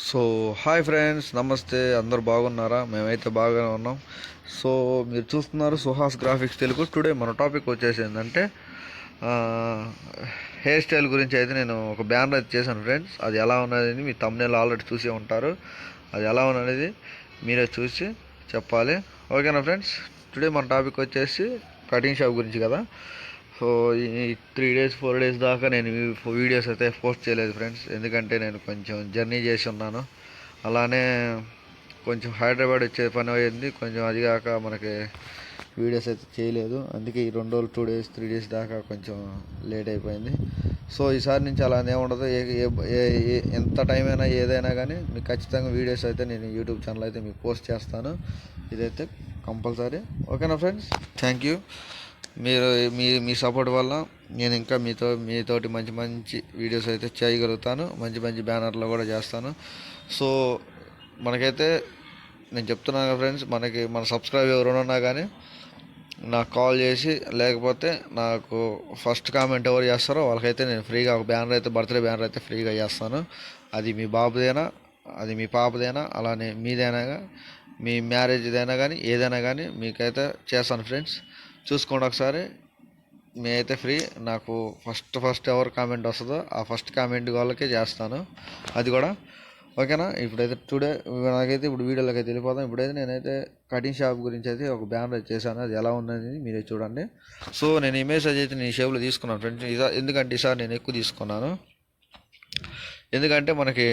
So hi friends నమస్తే అందరు బాగున్నారా? మేమైతే బాగానే ఉన్నాం. సో మీరు చూస్తున్నారు సుహాస్ గ్రాఫిక్స్ తెలుగు. టుడే మన టాపిక్ వచ్చేసి ఏంటంటే హెయిర్ స్టైల్ గురించి అయితే నేను ఒక బ్యానర్ అయితే చేశాను ఫ్రెండ్స్. అది ఎలా ఉన్నది మీ తమ్నేలు ఆల్రెడీ చూసే ఉంటారు. అది ఎలా ఉన్నది మీరే చూసి చెప్పాలి. ఓకేనా ఫ్రెండ్స్? టుడే మన టాపిక్ వచ్చేసి కటింగ్ షాప్ గురించి కదా. సో ఈ త్రీ డేస్ ఫోర్ డేస్ దాకా నేను వీడియోస్ అయితే పోస్ట్ చేయలేదు ఫ్రెండ్స్. ఎందుకంటే నేను కొంచెం జర్నీ చేసి ఉన్నాను. అలానే కొంచెం హైదరాబాద్ వచ్చే పని అయింది. కొంచెం అది కాక మనకి వీడియోస్ అయితే చేయలేదు. అందుకే ఈ రెండు రోజులు టూ డేస్ త్రీ డేస్ దాకా కొంచెం లేట్ అయిపోయింది. సో ఈసారి నుంచి అలానే ఉండదు. ఏ ఎంత టైం అయినా ఏదైనా కానీ మీకు ఖచ్చితంగా వీడియోస్ అయితే నేను యూట్యూబ్ ఛానల్ అయితే మీకు పోస్ట్ చేస్తాను. ఇదైతే కంపల్సరీ. ఓకేనా ఫ్రెండ్స్? Thank you. మీరు మీ మీ సపోర్ట్ వల్ల నేను ఇంకా మీతో మీతోటి మంచి మంచి వీడియోస్ అయితే చేయగలుగుతాను. మంచి మంచి బ్యానర్లు కూడా చేస్తాను. సో మనకైతే నేను చెప్తున్నాను ఫ్రెండ్స్ మనకి మన సబ్స్క్రైబ్ ఎవరున్నా కానీ నాకు కాల్ చేసి లేకపోతే నాకు ఫస్ట్ కామెంట్ ఎవరు చేస్తారో వాళ్ళకైతే నేను ఫ్రీగా ఒక బ్యానర్ అయితే బర్త్డే బ్యానర్ అయితే ఫ్రీగా చేస్తాను. అది మీ బాబుదేనా అది మీ పాపదేనా అలానే మీదైనా మీ మ్యారేజ్దైనా కానీ ఏదైనా కానీ మీకైతే చేస్తాను ఫ్రెండ్స్ చూసుకోండి ఒకసారి. మీ అయితే ఫ్రీ. నాకు ఫస్ట్ ఫస్ట్ ఎవరు కామెంట్ వస్తుందో ఆ ఫస్ట్ కామెంట్ వాళ్ళకే చేస్తాను. అది కూడా. ఓకేనా? ఇప్పుడైతే టుడే నాకైతే ఇప్పుడు వీడియోలోకి అయితే వెళ్ళిపోదాం. ఇప్పుడైతే నేనైతే కటింగ్ షాప్ గురించి అయితే ఒక బ్యానర్ చేశాను. అది ఎలా ఉందని మీరే చూడండి. సో నేను ఇమేజ్ అయితే నేను ఈ షేప్లో తీసుకున్నాను ఫ్రెండ్స్ ఇదా ఎందుకంటే ఈసారి నేను ఎక్కువ తీసుకున్నాను. ఎందుకంటే మనకి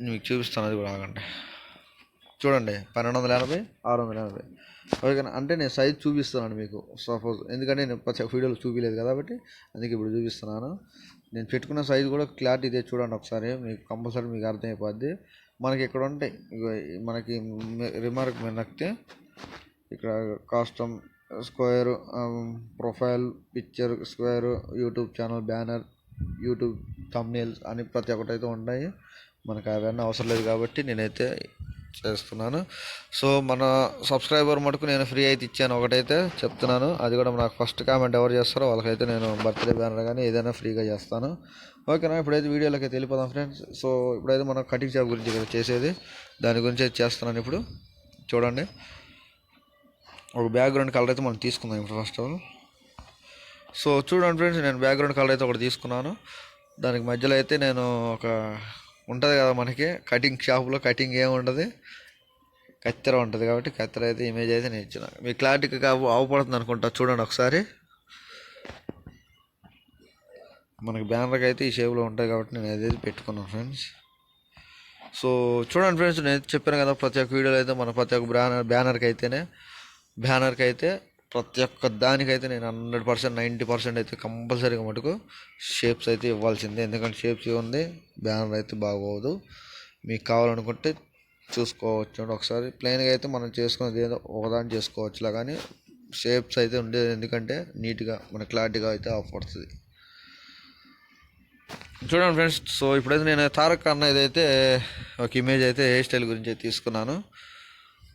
మీకు చూపిస్తాను అది కూడా ఆగండి. చూడండి పన్నెండు వందల ఎనభై ఆరు వందల ఎనభై. ఓకేనా అంటే నేను సైజ్ చూపిస్తున్నాను మీకు సపోజ్ ఎందుకంటే నేను ప్రతి వీడియోలో చూపించలేదు కాబట్టి అందుకే ఇప్పుడు చూపిస్తున్నాను. నేను పెట్టుకున్న సైజ్ కూడా క్లారిటీ ఇదే చూడండి ఒకసారి మీకు కంపల్సరీ మీకు అర్థమైపోద్ది. మనకి ఇక్కడ ఉంటాయి మనకి రిమార్క్ మీద నక్కితే ఇక్కడ custom square profile picture square YouTube channel banner YouTube thumbnails అని ప్రతి ఒక్కటి అయితే ఉంటాయి. మనకు అవన్నీ అవసరం లేదు కాబట్టి నేనైతే చేస్తున్నాను సో మన సబ్స్క్రైబర్ మటుకు నేను ఫ్రీ అయితే ఇచ్చాను. ఒకటైతే చెప్తున్నాను. అది కూడా నాకు ఫస్ట్ కామెంట్ ఎవరు చేస్తారో వాళ్ళకైతే నేను బర్త్డే బ్యానర్ కానీ ఏదైనా ఫ్రీగా చేస్తాను. ఓకేనా? ఇప్పుడైతే వీడియోలోకి అయితే వెళ్ళిపోదాం ఫ్రెండ్స్. సో ఇప్పుడైతే మనం కటింగ్ షాప్ గురించి ఇక్కడ చేసేది. దాని గురించి అయితే చేస్తున్నాను ఇప్పుడు. చూడండి. ఒక బ్యాక్గ్రౌండ్ కలర్ అయితే మనం తీసుకుందాం ఇప్పుడు ఫస్ట్ ఆఫ్ ఆల్. సో చూడండి ఫ్రెండ్స్ నేను బ్యాక్గ్రౌండ్ కలర్ అయితే ఒకటి తీసుకున్నాను. దానికి మధ్యలో అయితే నేను ఒక ఉంటుంది కదా మనకి. కటింగ్ షాప్లో కటింగ్ ఏమి ఉండదు. కత్తెర ఉంటుంది కాబట్టి కత్తెర అయితే ఇమేజ్ అయితే నేను ఇచ్చిన. మీ క్లారిటీగా అవపడుతుంది అనుకుంటా. చూడండి ఒకసారి. మనకి బ్యానర్కి అయితే ఈ షేప్లో ఉంటుంది కాబట్టి నేను అదే పెట్టుకున్నాను ఫ్రెండ్స్ సో చూడండి ఫ్రెండ్స్ నేను చెప్పాను కదా ప్రతి ఒక్క వీడియోలో అయితే మన ప్రతి ఒక్క బ్యానర్ బ్యానర్కి అయితేనే బ్యానర్కి అయితే ప్రతి ఒక్క దానికైతే నేను హండ్రెడ్ పర్సెంట్ నైంటీ పర్సెంట్ అయితే కంపల్సరీగా మటుకు షేప్స్ అయితే ఇవ్వాల్సిందే. ఎందుకంటే షేప్స్ ఉంది బ్యానర్ అయితే బాగోదు. మీకు కావాలనుకుంటే చూసుకోవచ్చు. ఒకసారి. ప్లెయిన్గా అయితే మనం చేసుకున్నది ఏదో ఒకదాని చేసుకోవచ్చులా కానీ షేప్స్ అయితే ఉండేది ఎందుకంటే నీట్గా మన క్లారిటీగా అయితే అవపడుతుంది చూడండి ఫ్రెండ్స్. సో ఇప్పుడైతే నేను తారక్ అన్న ఇదైతే ఒక ఇమేజ్ అయితే హెయిర్ స్టైల్ గురించి అయితే తీసుకున్నాను.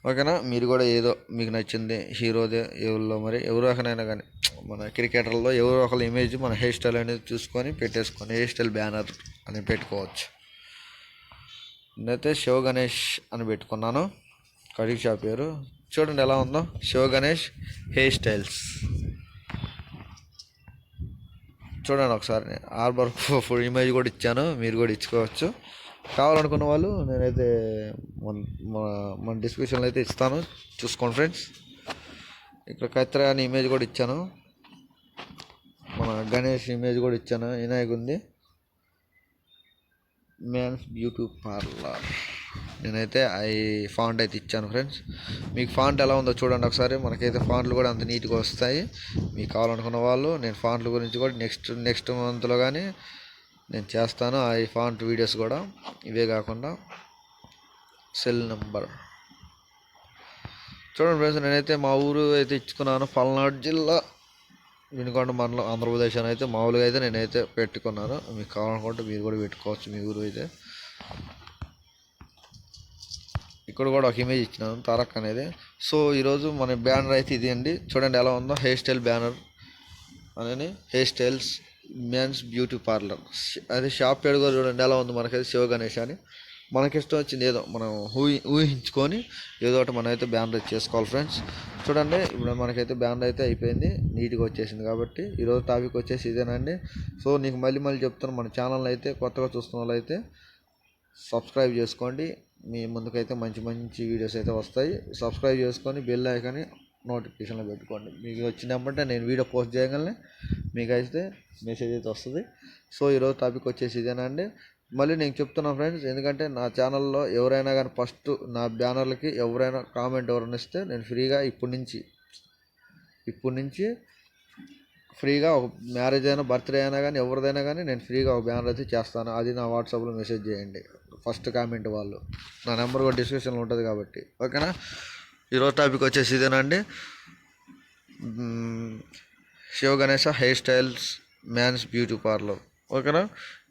ఓకేనా? మీరు కూడా ఏదో మీకు నచ్చింది హీరోదే ఎవరిలో మరి ఎవరు ఒకనైనా కానీ మన క్రికెటర్లో ఎవరో ఒకళ్ళ ఇమేజ్ మన హెయిర్ స్టైల్ అనేది చూసుకొని పెట్టేసుకొని హెయిర్ స్టైల్ బ్యానర్ అని పెట్టుకోవచ్చు. నేనైతే శివ గణేష్ అని పెట్టుకున్నాను. కటింగ్ షాప్ పేరు. చూడండి ఎలా ఉందో. శివ గణేష్ హెయిర్ స్టైల్స్ చూడండి ఒకసారి. ఆర్బర్ ఫుల్ ఇమేజ్ కూడా ఇచ్చాను. మీరు కూడా ఇచ్చుకోవచ్చు. కావాలనుకున్న వాళ్ళు నేనైతే మన మన- డిస్క్రిప్షన్లో అయితే ఇస్తాను. చూసుకోండి ఫ్రెండ్స్. ఇక్కడ కత్తిర అని ఇమేజ్ కూడా ఇచ్చాను. మన గణేష్ ఇమేజ్ కూడా ఇచ్చాను. వినాయక్ ఉంది. మ్యాన్స్ బ్యూటీ పార్లర్ నేనైతే ఐ ఫాంట్ అయితే ఇచ్చాను ఫ్రెండ్స్. మీకు ఫాంట్ ఎలా ఉందో చూడండి ఒకసారి. మనకైతే ఫాంట్లు కూడా అంత నీట్గా వస్తాయి. మీకు కావాలనుకున్న వాళ్ళు నేను ఫాంట్ల గురించి కూడా నెక్స్ట్ నెక్స్ట్ మంత్లో కానీ నేను చేస్తాను ఆ ఈ ఫాంట్ వీడియోస్ కూడా. ఇవే కాకుండా సెల్ నెంబర్. చూడండి ఫ్రెండ్స్ నేనైతే మా ఊరు అయితే ఇచ్చుకున్నాను పల్నాడు జిల్లా. వినుకొండ మండలం ఆంధ్రప్రదేశ్ అని అయితే మామూలుగా అయితే నేనైతే పెట్టుకున్నాను. మీకు కావాలనుకుంటే మీరు కూడా పెట్టుకోవచ్చు మీ ఊరు అయితే. ఇక్కడ కూడా ఒక ఇమేజ్ ఇచ్చినాను తారక్ అనేది. సో ఈరోజు మన బ్యానర్ అయితే ఇది అండి చూడండి ఎలా ఉందో హెయిర్ స్టైల్ బ్యానర్ అని hair styles men's beauty parlour అదే షాప్ పేరు కూడా చూడండి ఎలా ఉంది మనకైతే శివ గణేష్ అని. మనకి ఇష్టం వచ్చింది ఏదో మనం ఊహి ఊహించుకొని ఏదో ఒకటి మనమైతే బ్యానర్ చేసుకోవాలి ఫ్రెండ్స్ చూడండి ఇప్పుడు మనకైతే బ్యానర్ అయితే అయిపోయింది నీట్గా వచ్చేసింది కాబట్టి ఈరోజు టాపిక్ వచ్చేసి ఇదేనండి. సో నీకు మళ్ళీ మళ్ళీ చెప్తాను మన ఛానల్ అయితే కొత్తగా చూస్తున్న వాళ్ళు అయితే సబ్స్క్రైబ్ చేసుకోండి. మీ ముందుకైతే మంచి మంచి వీడియోస్ అయితే వస్తాయి. సబ్స్క్రైబ్ చేసుకొని బెల్ ఐకాన్ని నోటిఫికేషన్లో పెట్టుకోండి. మీకు వచ్చినప్పుడే నేను వీడియో పోస్ట్ చేయగలనే. మీకు అయితే మెసేజ్ అయితే వస్తుంది. సో ఈరోజు టాపిక్ వచ్చేసి ఇదేనండి. మళ్ళీ నేను చెప్తున్నా ఫ్రెండ్స్ ఎందుకంటే నా ఛానల్లో ఎవరైనా కానీ ఫస్ట్ నా బ్యానర్లకి ఎవరైనా కామెంట్ ఎవరైనా ఇస్తే నేను ఫ్రీగా ఇప్పటి నుంచి ఇప్పటి నుంచి ఫ్రీగా ఒక మ్యారేజ్ అయినా బర్త్డే అయినా కానీ ఎవరిదైనా కానీ నేను ఫ్రీగా ఒక బ్యానర్ అయితే చేస్తాను. అది నా వాట్సాప్లో మెసేజ్ చేయండి. ఫస్ట్ కామెంట్ వాళ్ళు. నా నెంబర్ కూడా డిస్క్రిప్షన్లో ఉంటుంది కాబట్టి. ఓకేనా ఈరోజు టాపిక్ వచ్చేసి ఇదేనండి. Shiva Ganesha hair styles man's beauty parlour. ఓకేనా?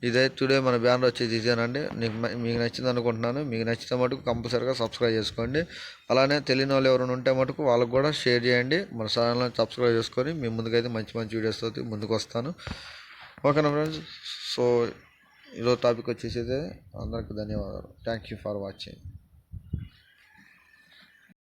ఇదే టుడే మన బ్యానర్ వచ్చేది ఇదేనండి. నీకు మీకు నచ్చింది అనుకుంటున్నాను. మీకు నచ్చితే మటుకు కంపల్సరీగా సబ్స్క్రైబ్ చేసుకోండి. అలానే తెలియని వాళ్ళు ఎవరైనా ఉంటే మటుకు వాళ్ళకు కూడా షేర్ చేయండి. మన ఛానల్ని సబ్స్క్రైబ్ చేసుకొని మీ ముందుకైతే మంచి మంచి వీడియోస్ తోటి ముందుకు వస్తాను ఓకేనా ఫ్రెండ్స్? సో ఈరోజు టాపిక్ వచ్చేసి అందరికీ ధన్యవాదాలు. Thank you for watching.